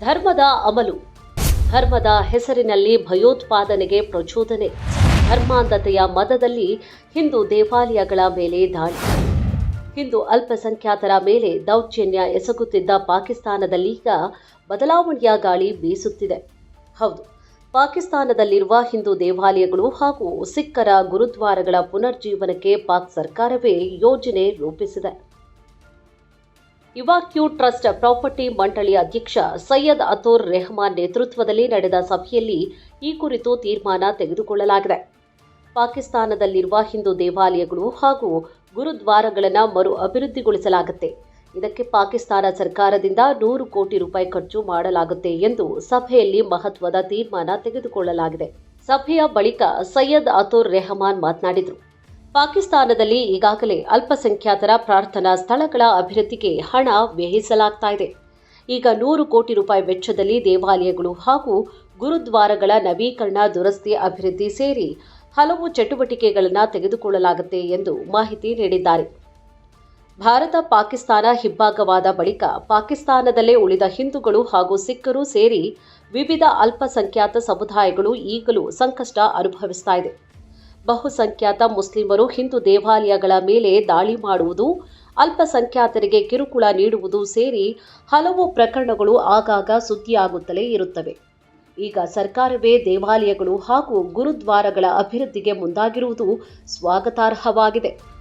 ಧರ್ಮದ ಅಮಲು. ಧರ್ಮದ ಹೆಸರಿನಲ್ಲಿ ಭಯೋತ್ಪಾದನೆಗೆ ಪ್ರಚೋದನೆ. ಧರ್ಮಾಂಧತೆಯ ಮದದಲ್ಲಿ ಹಿಂದೂ ದೇವಾಲಯಗಳ ಮೇಲೆ ದಾಳಿ. ಹಿಂದೂ ಅಲ್ಪಸಂಖ್ಯಾತರ ಮೇಲೆ ದೌರ್ಜನ್ಯ ಎಸಗುತ್ತಿದ್ದ ಪಾಕಿಸ್ತಾನದಲ್ಲೀಗ ಬದಲಾವಣೆಯ ಗಾಳಿ ಬೀಸುತ್ತಿದೆ. ಹೌದು, ಪಾಕಿಸ್ತಾನದಲ್ಲಿರುವ ಹಿಂದೂ ದೇವಾಲಯಗಳು ಹಾಗೂ ಸಿಖ್ಖರ ಗುರುದ್ವಾರಗಳ ಪುನರ್ಜೀವನಕ್ಕೆ ಪಾಕ್ ಸರ್ಕಾರವೇ ಯೋಜನೆ ರೂಪಿಸಿದೆ. ಇವಾಕ್ಯೂ ಟ್ರಸ್ಟ್ ಪ್ರಾಪರ್ಟಿ ಮಂಡಳಿ ಅಧ್ಯಕ್ಷ ಸೈಯದ್ ಅತೋರ್ ರೆಹಮಾನ್ ನೇತೃತ್ವದಲ್ಲಿ ನಡೆದ ಸಭೆಯಲ್ಲಿ ಈ ಕುರಿತು ತೀರ್ಮಾನ ತೆಗೆದುಕೊಳ್ಳಲಾಗಿದೆ. ಪಾಕಿಸ್ತಾನದಲ್ಲಿರುವ ಹಿಂದೂ ದೇವಾಲಯಗಳು ಹಾಗೂ ಗುರುದ್ವಾರಗಳನ್ನು ಮರು ಅಭಿವೃದ್ಧಿಗೊಳಿಸಲಾಗುತ್ತೆ. ಇದಕ್ಕೆ ಪಾಕಿಸ್ತಾನ ಸರ್ಕಾರದಿಂದ ನೂರು ಕೋಟಿ ರೂಪಾಯಿ ಖರ್ಚು ಮಾಡಲಾಗುತ್ತೆ ಎಂದು ಸಭೆಯಲ್ಲಿ ಮಹತ್ವದ ತೀರ್ಮಾನ ತೆಗೆದುಕೊಳ್ಳಲಾಗಿದೆ. ಸಭೆಯ ಬಳಿಕ ಸೈಯದ್ ಅತೋರ್ ರೆಹಮಾನ್ ಮಾತನಾಡಿದರು. ಪಾಕಿಸ್ತಾನದಲ್ಲಿ ಈಗಾಗಲೇ ಅಲ್ಪಸಂಖ್ಯಾತರ ಪ್ರಾರ್ಥನಾ ಸ್ಥಳಗಳ ಅಭಿವೃದ್ಧಿಗೆ ಹಣ ವ್ಯಯಿಸಲಾಗ್ತಾ ಇದೆ. ಈಗ ನೂರು ಕೋಟಿ ರೂಪಾಯಿ ವೆಚ್ಚದಲ್ಲಿ ದೇವಾಲಯಗಳು ಹಾಗೂ ಗುರುದ್ವಾರಗಳ ನವೀಕರಣ ದುರಸ್ತಿ ಅಭಿವೃದ್ಧಿ ಸೇರಿ ಹಲವು ಚಟುವಟಿಕೆಗಳನ್ನು ತೆಗೆದುಕೊಳ್ಳಲಾಗುತ್ತೆ ಎಂದು ಮಾಹಿತಿ ನೀಡಿದ್ದಾರೆ. ಭಾರತ ಪಾಕಿಸ್ತಾನ ಹಿಬ್ಬಾಗವಾದ ಬಳಿಕ ಪಾಕಿಸ್ತಾನದಲ್ಲೇ ಉಳಿದ ಹಿಂದೂಗಳು ಹಾಗೂ ಸಿಖ್ಖರು ಸೇರಿ ವಿವಿಧ ಅಲ್ಪಸಂಖ್ಯಾತ ಸಮುದಾಯಗಳು ಈಗಲೂ ಸಂಕಷ್ಟ ಅನುಭವಿಸ್ತಾ ಇದೆ. ಬಹುಸಂಖ್ಯಾತ ಮುಸ್ಲಿಮರು ಹಿಂದೂ ದೇವಾಲಯಗಳ ಮೇಲೆ ದಾಳಿ ಮಾಡುವುದು, ಅಲ್ಪಸಂಖ್ಯಾತರಿಗೆ ಕಿರುಕುಳ ನೀಡುವುದು ಸೇರಿ ಹಲವು ಪ್ರಕರಣಗಳು ಆಗಾಗ ಸುದ್ದಿಯಾಗುತ್ತಲೇ ಇರುತ್ತವೆ. ಈಗ ಸರ್ಕಾರವೇ ದೇವಾಲಯಗಳು ಹಾಗೂ ಗುರುದ್ವಾರಗಳ ಅಭಿವೃದ್ಧಿಗೆ ಮುಂದಾಗಿರುವುದು ಸ್ವಾಗತಾರ್ಹವಾಗಿದೆ.